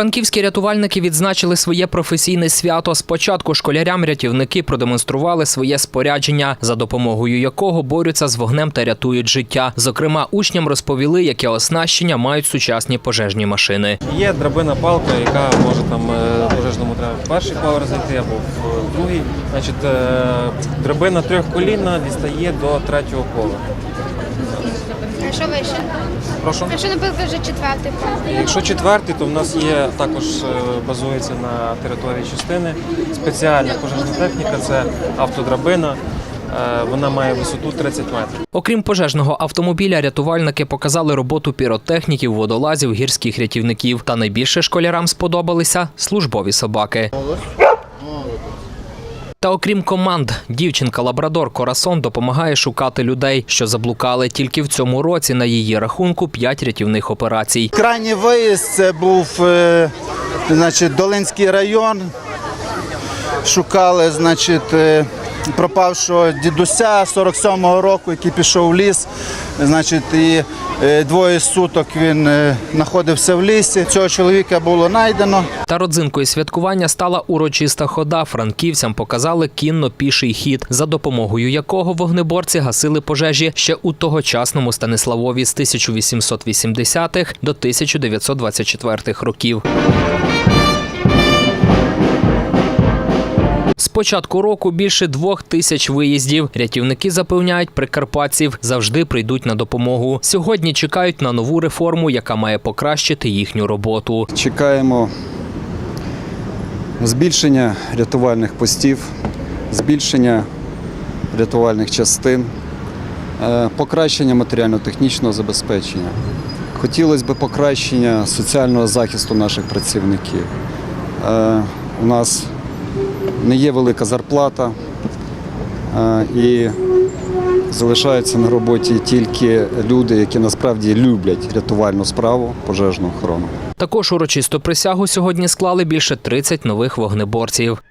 Франківські рятувальники відзначили своє професійне свято. Спочатку школярям рятівники продемонстрували своє спорядження, за допомогою якого борються з вогнем та рятують життя. Зокрема, учням розповіли, яке оснащення мають сучасні пожежні машини. Є драбина палка, яка може там е, пожежному треба в перший поверх зайти або в другий. Значить, е, драбина трьохколінна дістає до третього поверху. А що вище? Прошу. А що, наприклад, вже четвертий? Якщо четвертий, то в нас є також е, базується на території частини. Спеціальна пожежна техніка це автодрабина. Е, Вона має висоту 30 метрів. Окрім пожежного автомобіля, рятувальники показали роботу піротехніків, водолазів, гірських рятівників. Та найбільше школярам сподобалися службові собаки. Та окрім команд, дівчинка Лабрадор Корасон допомагає шукати людей, що заблукали. Тільки в цьому році на її рахунку п'ять рятівних операцій. Крайній виїзд це був е, значить, Долинський район. Шукали значить, е, пропавшого дідуся 47-го року, який пішов в ліс. Значить, і е, двоє суток він е, знаходився в лісі. Цього чоловіка було знайдено. Та родзинкою святкування стала урочиста хода. Франківцям показали кінно-піший хід, за допомогою якого вогнеборці гасили пожежі ще у тогочасному Станиславові з 1880-х до 1924 років. Початку року більше двох тисяч виїздів. Рятівники запевняють, прикарпатців завжди прийдуть на допомогу. Сьогодні чекають на нову реформу, яка має покращити їхню роботу. Чекаємо збільшення рятувальних постів, збільшення рятувальних частин, е, покращення матеріально-технічного забезпечення. Хотілося б покращення соціального захисту наших працівників. Е, У нас не є велика зарплата е, і залишаються на роботі тільки люди, які насправді люблять рятувальну справу, пожежну охорону. Також урочисту присягу сьогодні склали більше 30 нових вогнеборців.